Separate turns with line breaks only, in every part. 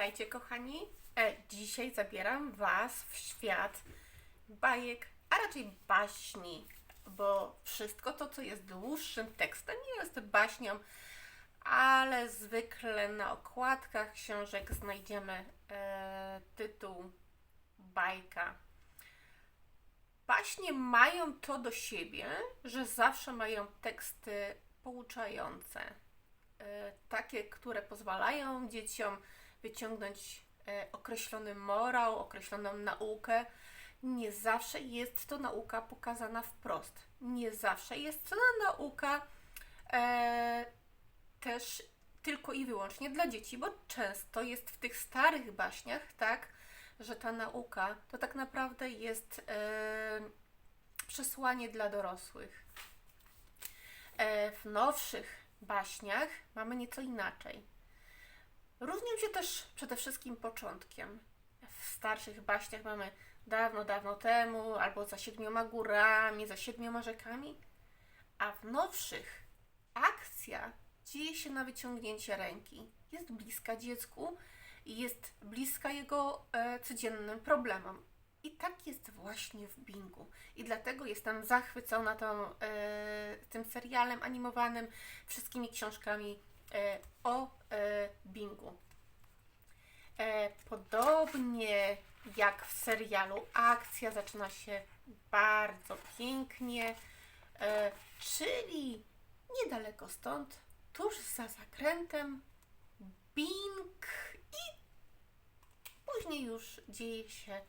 Witajcie kochani. E, dzisiaj zabieram Was w świat bajek, a raczej baśni, bo wszystko to, co jest dłuższym tekstem, nie jest baśnią, ale zwykle na okładkach książek znajdziemy e, tytuł bajka. Baśnie mają to do siebie, że zawsze mają teksty pouczające e, takie, które pozwalają dzieciom wyciągnąć e, określony morał, określoną naukę. Nie zawsze jest to nauka pokazana wprost. Nie zawsze jest to nauka e, też tylko i wyłącznie dla dzieci, bo często jest w tych starych baśniach tak, że ta nauka to tak naprawdę jest e, przesłanie dla dorosłych. E, w nowszych baśniach mamy nieco inaczej. Różnią się też przede wszystkim początkiem. W starszych baśniach mamy dawno, dawno temu, albo za siedmioma górami, za siedmioma rzekami, a w nowszych akcja dzieje się na wyciągnięcie ręki. Jest bliska dziecku i jest bliska jego e, codziennym problemom. I tak jest właśnie w Bingu. I dlatego jestem zachwycona tą, e, tym serialem animowanym, wszystkimi książkami o e, Bingu. E, podobnie jak w serialu, akcja zaczyna się bardzo pięknie, e, czyli niedaleko stąd, tuż za zakrętem, Bing i później już dzieje się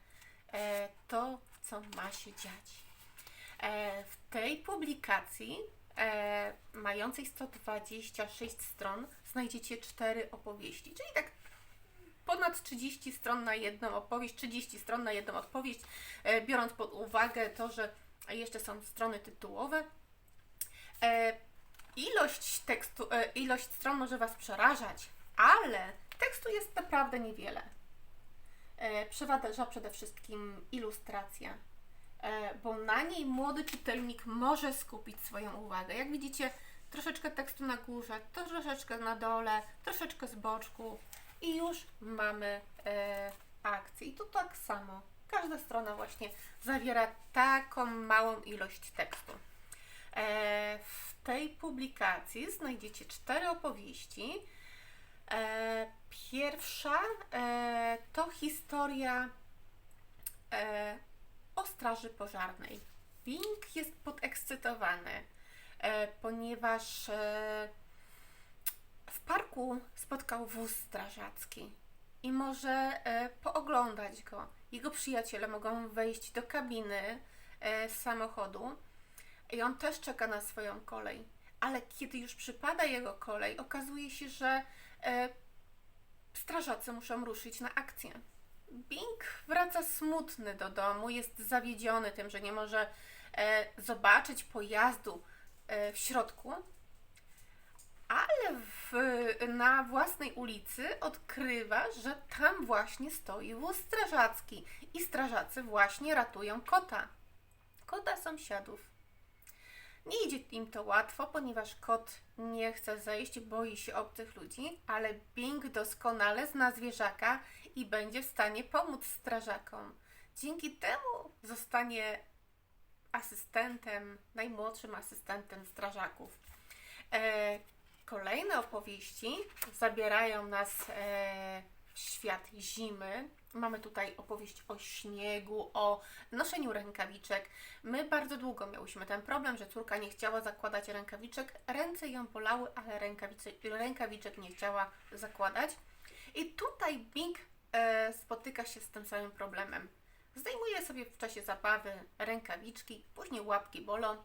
e, to, co ma się dziać. E, w tej publikacji, e, mającej 126 stron, znajdziecie cztery opowieści, czyli tak ponad 30 stron na jedną opowieść, 30 stron na jedną odpowiedź, e, biorąc pod uwagę to, że jeszcze są strony tytułowe. E, ilość tekstu, e, ilość stron może Was przerażać, ale tekstu jest naprawdę niewiele. E, przeważa przede wszystkim ilustracja, bo na niej młody czytelnik może skupić swoją uwagę. Jak widzicie, troszeczkę tekstu na górze, troszeczkę na dole, troszeczkę z boczku i już mamy e, akcję. I tu tak samo. Każda strona właśnie zawiera taką małą ilość tekstu. E, w tej publikacji znajdziecie cztery opowieści. E, pierwsza e, to historia e, o straży pożarnej. Bing jest podekscytowany, e, ponieważ e, w parku spotkał wóz strażacki i może e, pooglądać go. Jego przyjaciele mogą wejść do kabiny e, samochodu i on też czeka na swoją kolej. Ale kiedy już przypada jego kolej, okazuje się, że strażacy muszą ruszyć na akcję. Bing wraca smutny do domu, jest zawiedziony tym, że nie może e, zobaczyć pojazdu e, w środku, ale w, na własnej ulicy odkrywa, że tam właśnie stoi wóz strażacki i strażacy właśnie ratują kota. Kota sąsiadów. Nie idzie im to łatwo, ponieważ kot nie chce zejść, boi się obcych ludzi, ale Bing doskonale zna zwierzaka i będzie w stanie pomóc strażakom. Dzięki temu zostanie asystentem, najmłodszym asystentem strażaków. E, kolejne opowieści zabierają nas e, w świat zimy. Mamy tutaj opowieść o śniegu, o noszeniu rękawiczek. My bardzo długo miałyśmy ten problem, że córka nie chciała zakładać rękawiczek. Ręce ją bolały, ale rękawiczek nie chciała zakładać. I tutaj Bing e, spotyka się z tym samym problemem. Zdejmuje sobie w czasie zabawy rękawiczki, później łapki bolą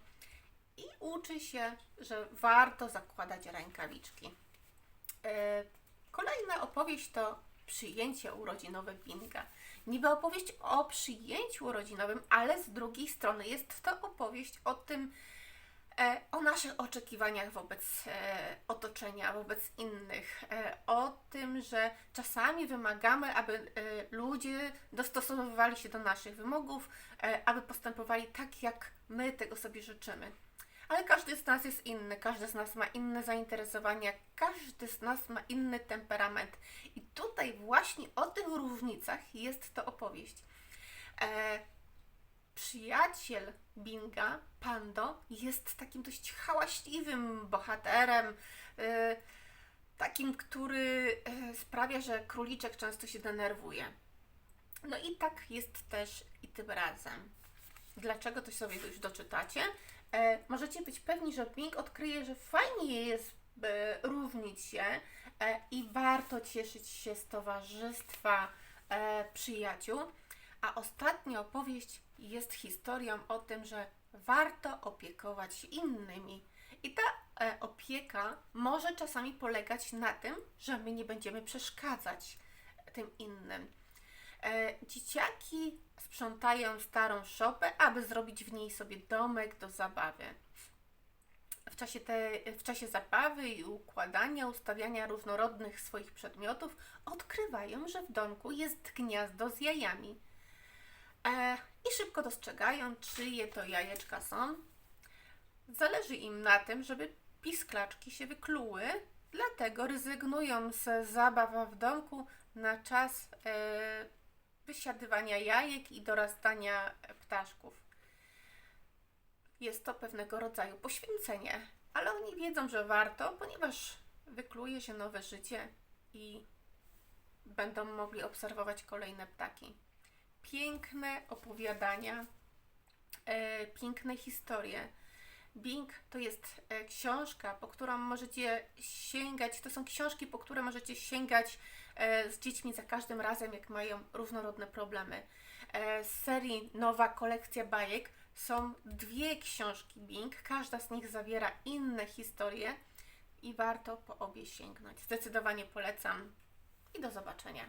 i uczy się, że warto zakładać rękawiczki. E, Kolejna opowieść to przyjęcie urodzinowe Binga. Niby opowieść o przyjęciu urodzinowym, ale z drugiej strony jest to opowieść o tym, e, o naszych oczekiwaniach wobec e, otoczenia, wobec innych, e, o tym, że czasami wymagamy, aby ludzie dostosowywali się do naszych wymogów, aby postępowali tak, jak my tego sobie życzymy. Ale każdy z nas jest inny, każdy z nas ma inne zainteresowania, każdy z nas ma inny temperament. I tutaj właśnie o tych różnicach jest to opowieść. E, przyjaciel Binga, Pando, jest takim dość hałaśliwym bohaterem, e, takim, który e, sprawia, że króliczek często się denerwuje. No i tak jest też i tym razem. Dlaczego to sobie już doczytacie? E, możecie być pewni, że Bing odkryje, że fajnie jest e, różnić się e, i warto cieszyć się z towarzystwa e, przyjaciół. A ostatnia opowieść jest historią o tym, że warto opiekować się innymi. I ta e, opieka może czasami polegać na tym, że my nie będziemy przeszkadzać tym innym. E, dzieciaki sprzątają starą szopę, aby zrobić w niej sobie domek do zabawy. W czasie, te, w czasie zabawy i układania, ustawiania różnorodnych swoich przedmiotów odkrywają, że w domku jest gniazdo z jajami. E, I szybko dostrzegają, czyje to jajeczka są. Zależy im na tym, żeby pisklaczki się wykluły, dlatego rezygnują z zabaw w domku na czas e, wysiadywania jajek i dorastania ptaszków. Jest to pewnego rodzaju poświęcenie, ale oni wiedzą, że warto, ponieważ wykluje się nowe życie i będą mogli obserwować kolejne ptaki. Piękne opowiadania, e, piękne historie. Bing to jest e, książka, po którą możecie sięgać. To są książki, po które możecie sięgać z dziećmi za każdym razem, jak mają różnorodne problemy. E, z serii Nowa kolekcja bajek są dwie książki Bing. Każda z nich zawiera inne historie i warto po obie sięgnąć. Zdecydowanie polecam i do zobaczenia.